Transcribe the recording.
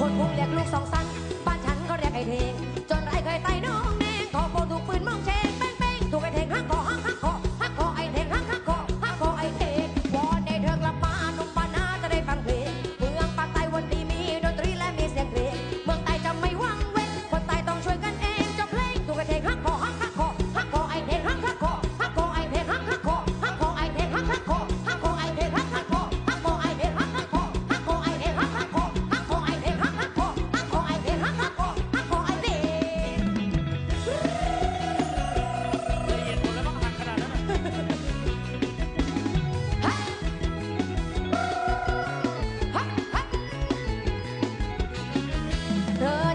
คนพวงเรียกลูกสองสันบ้านฉันก็เรียกไอ้เทงจน the